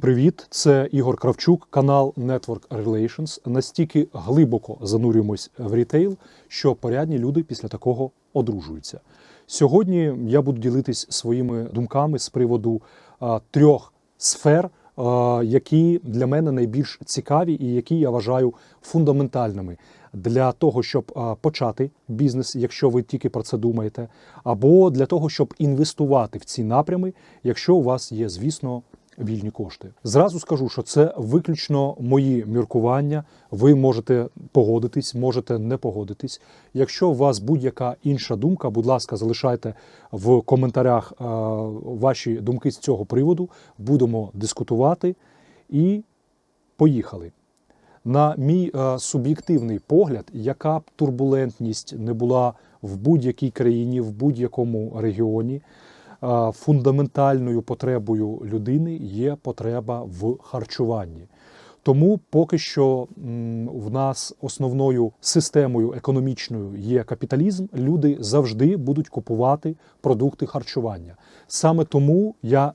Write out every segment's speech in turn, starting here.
Привіт, це Ігор Кравчук, канал Network Relations. Настільки глибоко занурюємось в рітейл, що порядні люди після такого одружуються. Сьогодні я буду ділитись своїми думками з приводу а, трьох сфер, які для мене найбільш цікаві і які я вважаю фундаментальними. Для того, щоб почати бізнес, якщо ви тільки про це думаєте, або для того, щоб інвестувати в ці напрями, якщо у вас є, звісно, вільні кошти. Зразу скажу, що це виключно мої міркування. Ви можете погодитись, можете не погодитись. Якщо у вас будь-яка інша думка, будь ласка, залишайте в коментарях е, ваші думки з цього приводу. Будемо дискутувати і поїхали. На мій е, суб'єктивний погляд, яка б турбулентність не була в будь-якій країні, в будь-якому регіоні, фундаментальною потребою людини є потреба в харчуванні. Тому поки що в нас основною системою економічною є капіталізм. Люди завжди будуть купувати продукти харчування. Саме тому я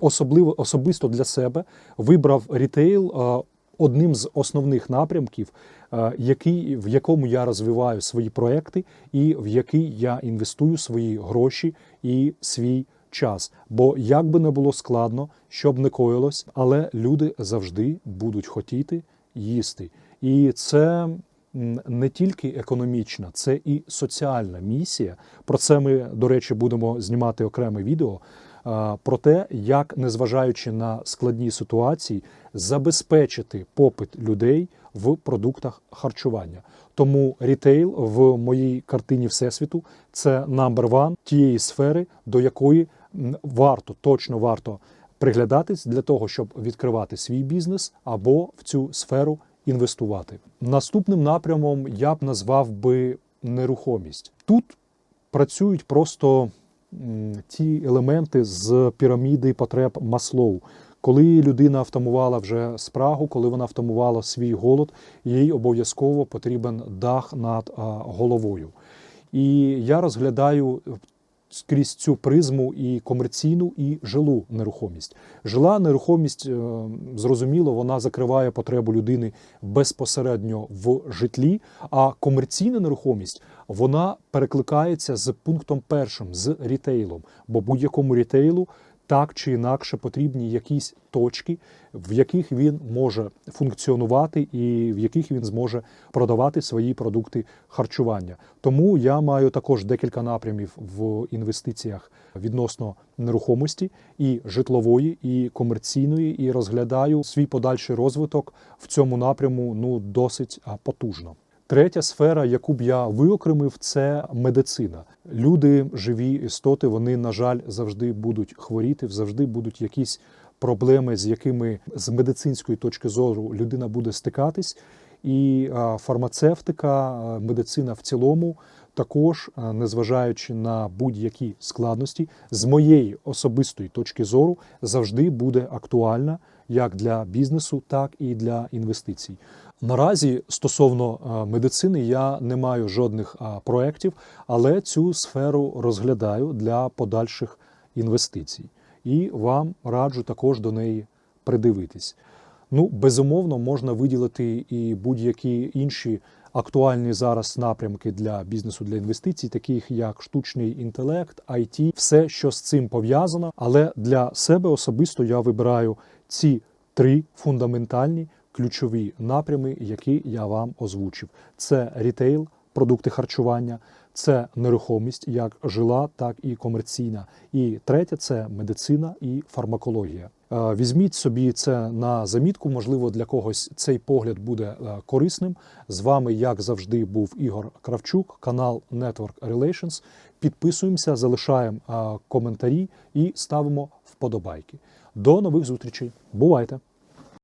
особливо особисто для себе вибрав рітейл одним з основних напрямків, е, який, в якому я розвиваю свої проекти, і в який я інвестую свої гроші і свій час. Бо як би не було складно, щоб не коїлось, але люди завжди будуть хотіти їсти. І це не тільки економічна, це і соціальна місія. Про це ми, до речі, будемо знімати окреме відео. Про те, як, незважаючи на складні ситуації, забезпечити попит людей в продуктах харчування. Тому рітейл в моїй картині всесвіту це number one тієї сфери, до якої варто точно варто приглядатись для того, щоб відкривати свій бізнес або в цю сферу інвестувати. Наступним напрямом я б назвав би нерухомість. Тут працюють просто ті елементи з піраміди потреб Маслоу. Коли людина втамувала вже спрагу, коли вона втамувала свій голод, їй обов'язково потрібен дах над головою. І я розглядаю скрізь цю призму і комерційну, і жилу нерухомість. Жила нерухомість, е, зрозуміло, вона закриває потребу людини безпосередньо в житлі, а комерційна нерухомість вона перекликається з пунктом першим, з рітейлом. Бо будь-якому рітейлу так чи інакше потрібні якісь точки, в яких він може функціонувати і в яких він зможе продавати свої продукти харчування. Тому я маю також декілька напрямів в інвестиціях відносно нерухомості і житлової, і комерційної, і розглядаю свій подальший розвиток в цьому напряму ну досить потужно. Третя сфера, яку б я виокремив, це медицина. Люди, живі істоти, вони, на жаль, завжди будуть хворіти, завжди будуть якісь проблеми, з якими з медицинської точки зору людина буде стикатись. І фармацевтика, медицина в цілому, також, незважаючи на будь-які складності, з моєї особистої точки зору завжди буде актуальна як для бізнесу, так і для інвестицій. Наразі стосовно медицини я не маю жодних а, проєктів, але цю сферу розглядаю для подальших інвестицій. І вам раджу також до неї придивитись. Ну, безумовно, можна виділити і будь-які інші актуальні зараз напрямки для бізнесу для інвестицій, таких як штучний інтелект, IT, все, що з цим пов'язано. Але для себе особисто я вибираю ці три фундаментальні ключові напрями, які я вам озвучив: це рітейл, продукти харчування, це нерухомість, як жила, так і комерційна. І третє це медицина і фармакологія. Е, Візьміть собі це на замітку. Можливо, для когось цей погляд буде е, корисним. З вами, як завжди, був Ігор Кравчук, канал Network Relations. Підписуємося, залишаємо е, коментарі і ставимо вподобайки. До нових зустрічей. Бувайте!